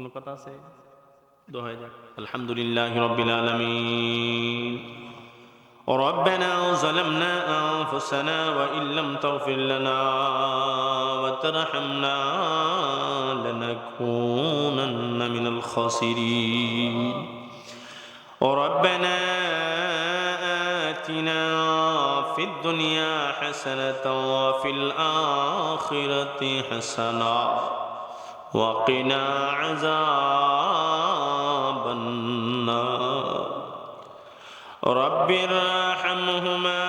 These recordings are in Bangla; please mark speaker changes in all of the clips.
Speaker 1: কোনো কথা আছে দোহাই যাক আলহামদুলিল্লাহ রব্বিল আলামিন ربنا ظلمنا أنفسنا وإن لم تغفر لنا وترحمنا لنكونن من الخاسرين ربنا آتنا في الدنيا حسنة وفي الآخرة حسنة وقنا عذاب النار. رب ارحمهما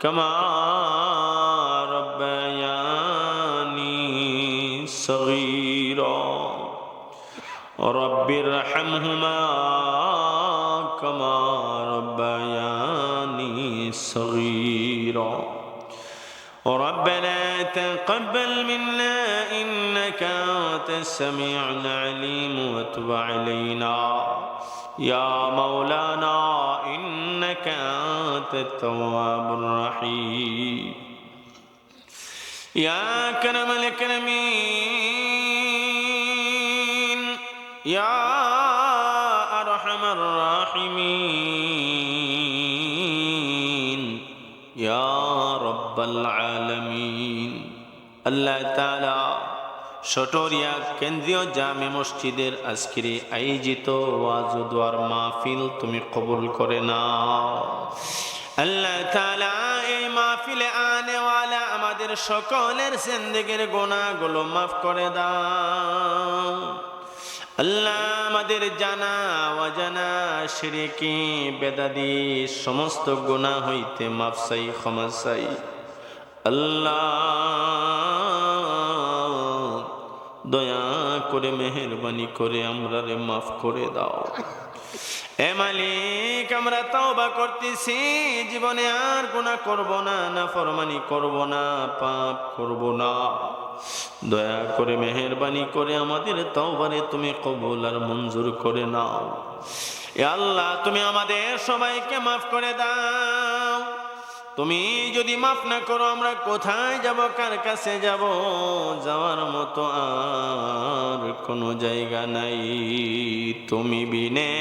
Speaker 1: كما ربياني صغيرا. رب ارحمهما كما ربياني صغيرا. ربنا تقبل منا إنك أنت السميع العليم وتب علينا. يا مولانا إنك أنت التواب الرحيم. يا كرم الأكرمين. يا أرحم الراحمين. يا আলমিন। আল্লাহ তালা সটরিয়া কেন্দ্রীয় জামে মসজিদের আজকের আয়োজিত ওয়াজুদার মাহফিল তুমি কবুল করে নাও। আল্লাহ তালা এই মাহফিলে আনেওয়ালা আমাদের সকলের সেন্দেগের গোনাগুলো মাফ করে দাও। আল্লাহ আমাদের জানা, অজানা সিরিকি বেদাদি, সমস্ত গোনা হইতে মাফসাই ক্ষমাসাই আল্লাহ, দয়া করে মেহরবানি করে আমরা রে মাফ করে দাও। এ মালিক, আমরা তওবা করতেছি, জীবনে আর গুনাহ করব না না ফরমানি করব না, পাপ করব না। দয়া করে মেহরবানি করে আমাদের তওবারে তুমি কবুল আর মঞ্জুর করে নাও। আল্লাহ, তুমি আমাদের সবাইকে মাফ করে দাও। তুমি যদি মাফ না করো, আমরা কোথায় যাব, কার কাছে যাব? যাওয়ার মতো আর কোনো জায়গা নাই। তুমি বিনে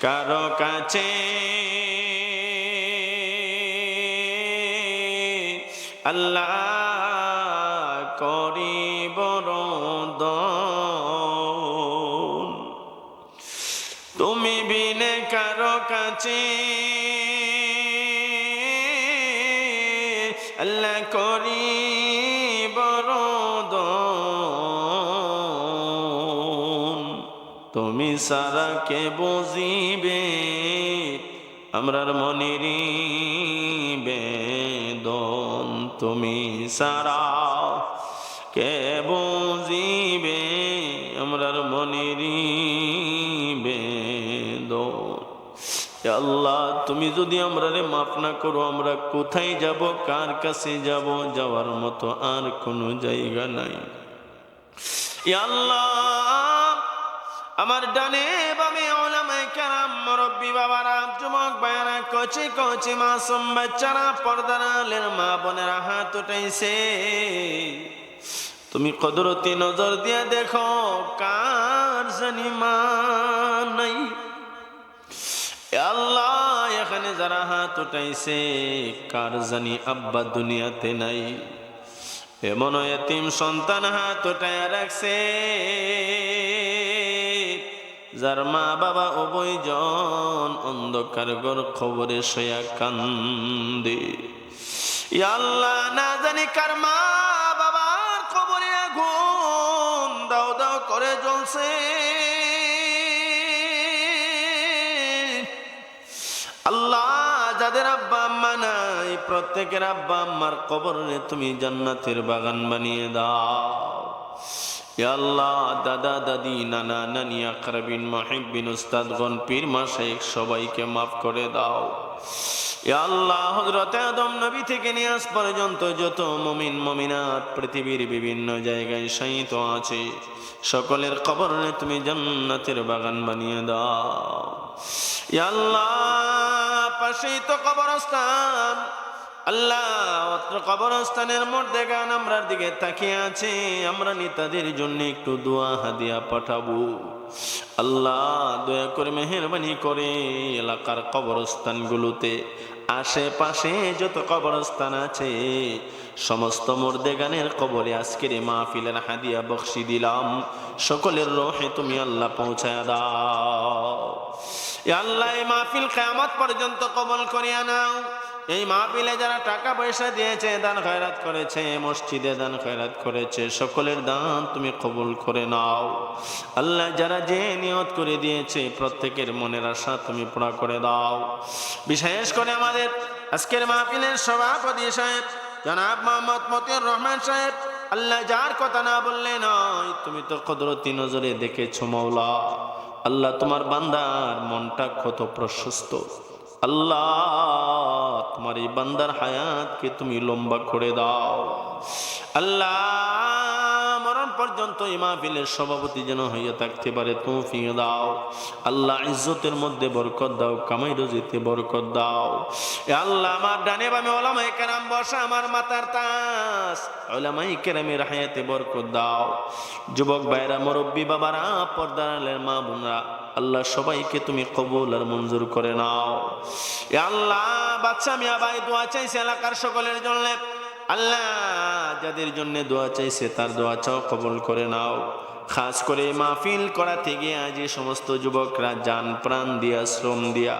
Speaker 1: কারও কাছে আল্লাহ করি বরদন তুমি বিনে কারও কাছে আল্লাহ করি বরদন তুমি সারা বুঝিবে? আমরার মনির বেদন। তুমি সারা কে বুঝিবে? আল্লাহ, তুমি যদি আমরা রে মাফ না করো, আমরা কোথায় যাব, কার কাছে যাব, যাওয়ার মতো আর কোনো জায়গা নাই। আল্লাহ, আমার ডানে বামে ওলামায়ে কেরাম, মুরব্বি বাবারা, যুবক ভাইয়ারা, কচি কচি মাসুম বাচ্চারা, পর্দার আলের মা বোনেরা, হাত উঠাইছে। তুমি কদরতি নজর দিয়ে দেখো, কার জানি মা নাই। আল্লাহ, এখানে যারা হাত উঠাইছে, কার জানি আব্বা দুনিয়াতে নাই। এমন এতিম সন্তান হাত উঠায় রাখছে। যার মা বাবা উভয়জন অন্ধকার গর খবরে সয়া কান্দে। আল্লাহ, না জানি কার মা বাবার খবরে আগুন দাও দাও করে জ্বলছে। যাদের আব্বা আম্মা নাই, প্রত্যেকের আব্বা আম্মার কবরে তুমি জান্নাতের বাগান বানিয়ে দাও। আল্লাহ, দাদা, দাদি, নানা, নানি, আকরাবিন মাহিবিন উস্তাদগণ, পীর মাসাইক সবাইকে মাফ করে দাও। আল্লাহ হজরত আদম নবী থেকে নিয়ে আজ পর্যন্ত যত মমিন, মমিনাত পৃথিবীর বিভিন্ন জায়গায় শায়িত আছে সকলের কবরে তুমি জান্নাতের বাগান বানিয়ে দাও। আল্লাহ, পাশেই তো কবরস্থান। আল্লাহ কবরস্থানের মধ্যে গান আমরার দিকে তাকিয়ে আছে। আমরা নেতাদের জন্য একটু দোয়া হাদিয়া পাঠাবো। আল্লাহ, দয়া করে মেহরবানি করে এলাকার কবরস্থানগুলোতে। আশেপাশে যত কবরস্থান আছে, সমস্ত গানের কবরে আজকের মাহফিলের হাদিয়া বক্সি দিলাম। সকলের রোহে তুমি আল্লাহ পৌঁছায় দাও। আল্লাহ মাহফিল কেয়ামত পর্যন্ত কবল করিয়া নাও। এই মাহফিলে যারা টাকা পয়সা দিয়েছে, দান খয়রাত করেছে, মসজিদে দান খয়রাত করেছে, সকলের দান তুমি কবুল করে নাও। আল্লাহ যারা যে নিয়ত করে দিয়েছে, প্রত্যেকের মনের আশা তুমি পুরা করে দাও। বিশেষ করে আমাদের আজকের মাহফিলের সভাপতি সাহেব, জনাব মোহাম্মদ মতিউর রহমান সাহেব, আল্লাহ যার কথা না বললে নয়, তুমি তো কদরতি নজরে দেখেছ মৌলা আল্লাহ তোমার বান্দার মনটা কত প্রশস্ত। আল্লাহ তোমার এই বান্দার হায়াতকে তুমি লম্বা করে দাও। আল্লাহ পর্যন্ত এই মাহফিলের সভাপতি যেন হইয়া থাকতে পারে, তৌফিক দাও। আল্লাহ ইজ্জতের মধ্যে বরকত দাও, কামাই রজিতে বরকত দাও। আল্লাহ আমার ডানে বামে ওলামাই কেরাম বসা আমার মাতার তাস। ওলামাই কেরামের হায়াতে বরকত দাও। যুবক ভাইরা মুরব্বী বাবারা পর্দারের মা বোনরা, আল্লাহ সবাইকে তুমি কবুল আর মঞ্জুর করে নাও। এ আল্লাহ বাচ্চা মিয়া ভাই, দোয়া চাইছে এলাকার সকলের জন্য। আল্লাহ যাদের জন্য দোয়া চাইছে তার দোয়া চাও, কবল করে নাও। খাস করে মাহফিল করা থেকে আজ সমস্ত যুবকরা যান, প্রাণ দিয়া, শ্রম দিয়া।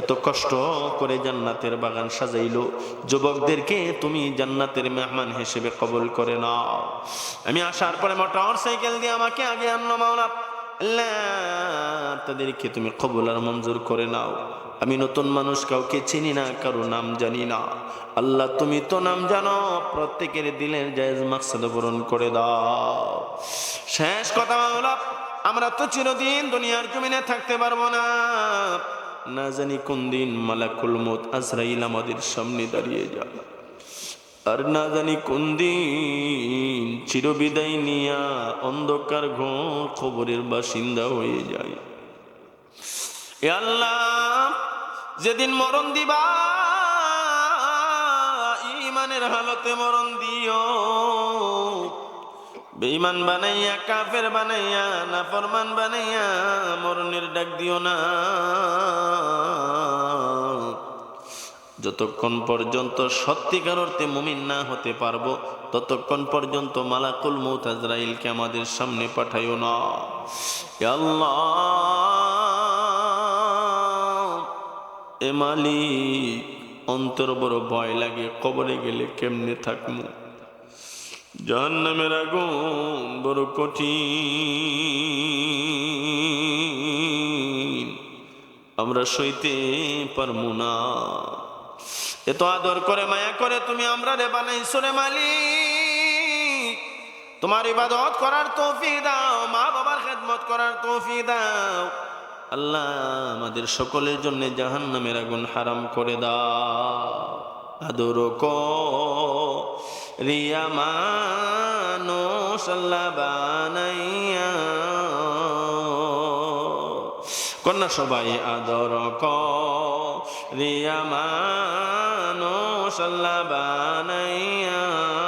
Speaker 1: এত কষ্ট করে জান্নাতের বাগান সাজাইল। যুবকদেরকে তুমি জান্নাতের মেহমান হিসেবে কবল করে নাও। আমি আসার পরে মোটর সাইকেল দিয়ে আমাকে আগে আনো মাওলা তাদেরকে তুমি কবুল আর মঞ্জুর করে নাও। আমি নতুন মানুষ কাউকে চিনি না, কারও নাম জানি না। আল্লাহ, তুমি তো নাম জানো, প্রত্যেকের দিলের জায়জ মাকসাদ পূরণ করে দাও। শেষ কথা হলো, আমরা তো চিরদিন দুনিয়ার জমিনে থাকতে পারব না। না জানি কোন দিন মালাকুল মত আজরাইল আমাদের সামনে দাঁড়িয়ে যাবে। আর না জানি কোন দিন চিরবিদায় নিয়া অন্ধকার ঘোর খবরের বাসিন্দা হয়ে যায়। আল্লাহ, যেদিন মরণ দিবা ইমানের হালতে মরণ দিও। বেঈমান বানাইয়া, কাফের বানাইয়া না ফরমান বানাইয়া মরণের ডাক দিও না। যতক্ষণ পর্যন্ত সত্যিকার অর্থে মুমিন না হতে পারব, ততক্ষণ পর্যন্ত মালাকুল মৌত আজরাইলকে আমাদের সামনে পাঠাইও না। আল্লাহ এ মালিক, অন্তর বড় ভয় লাগে, কবরে গেলে কেমনে থাকব জাহান্নামের আগুন বড় কঠিন। আমরা সইতে পারব না। এত আদর করে, মায়া করে তুমি আমরা রে বানাইছো রে মালিক। তোমার ইবাদত করার তৌফিক দাও মা বাবার খেদমত করার তৌফিক দাও। আল্লাহ আমাদের সকলের জন্য জাহান্নামের আগুন হারাম করে দাও। আদর রিয়া মানুষ বানাইয়া। কন্যা সবাই আদর রিয়া মানুষ বানাইয়া।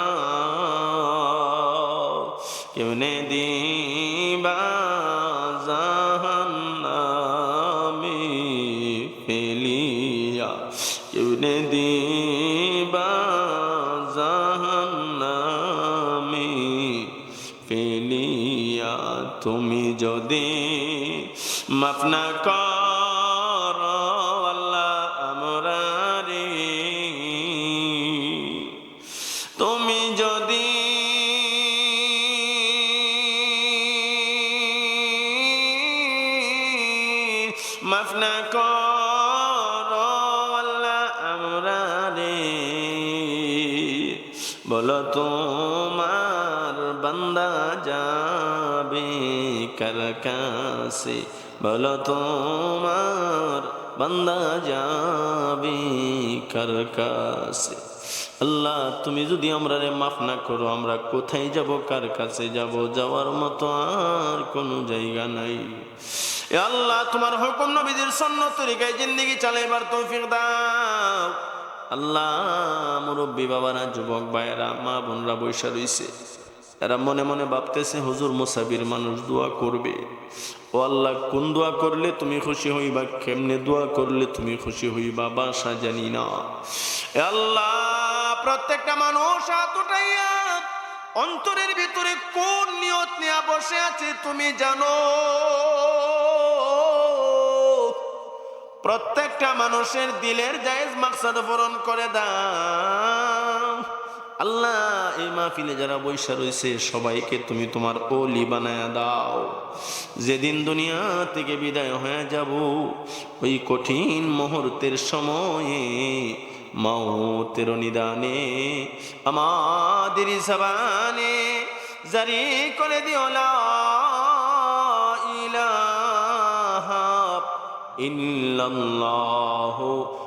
Speaker 1: তুমি যদি মাফ না কর, আল্লাহ আমরা তুমি যদি মাফ না কর, আল্লাহ রে বলো তোমার বান্দা যাবে কার কাছে, বলো তোমার বান্দা যাবে কার কাছে? আল্লাহ, তুমি যদি আমরা রে মাফ না করো, আমরা কোথায় যাব, কার কাছে যাব? যাওয়ার মতো আর কোনো জায়গা নাই। আল্লাহ, তোমার হুকুম নবীদের সন্ন তরিকায় জিন্দগি চালাইবার তৌফিক দাও। আল্লাহ, মুরব্বী বাবারা, যুবক ভাইয়েরা, মা বোনরা বৈশা রইছে। এরা মনে মনে ভাবতেছে, হুজুর মুসাবির মানুষ দোয়া করবে। ও আল্লাহ, কোন দোয়া করলে তুমি খুশি হইবা? কেমনে দোয়া করলে তুমি খুশি হইবা? বাসা জানি না। আল্লাহ, প্রত্যেকটা মানুষ অন্তরের ভিতরে কোন নিয়ত নিয়ে বসে আছে তুমি জানো? প্রত্যেকটা মানুষের দিলের জায়েজ মাকসাদ পূরণ করে দাও। আল্লাহ, এই মাহফিলে যারা বৈশা রয়েছে, সবাইকে তুমি তোমার ওলি বানায় দাও। যেদিন দুনিয়া থেকে বিদায় হয়ে যাব, ওই কঠিন মুহূর্তের সময়ে মাউতের নিদানে, আমাদের জবানে জারি করে দিও, লা ইলাহা ইল্লাল্লাহ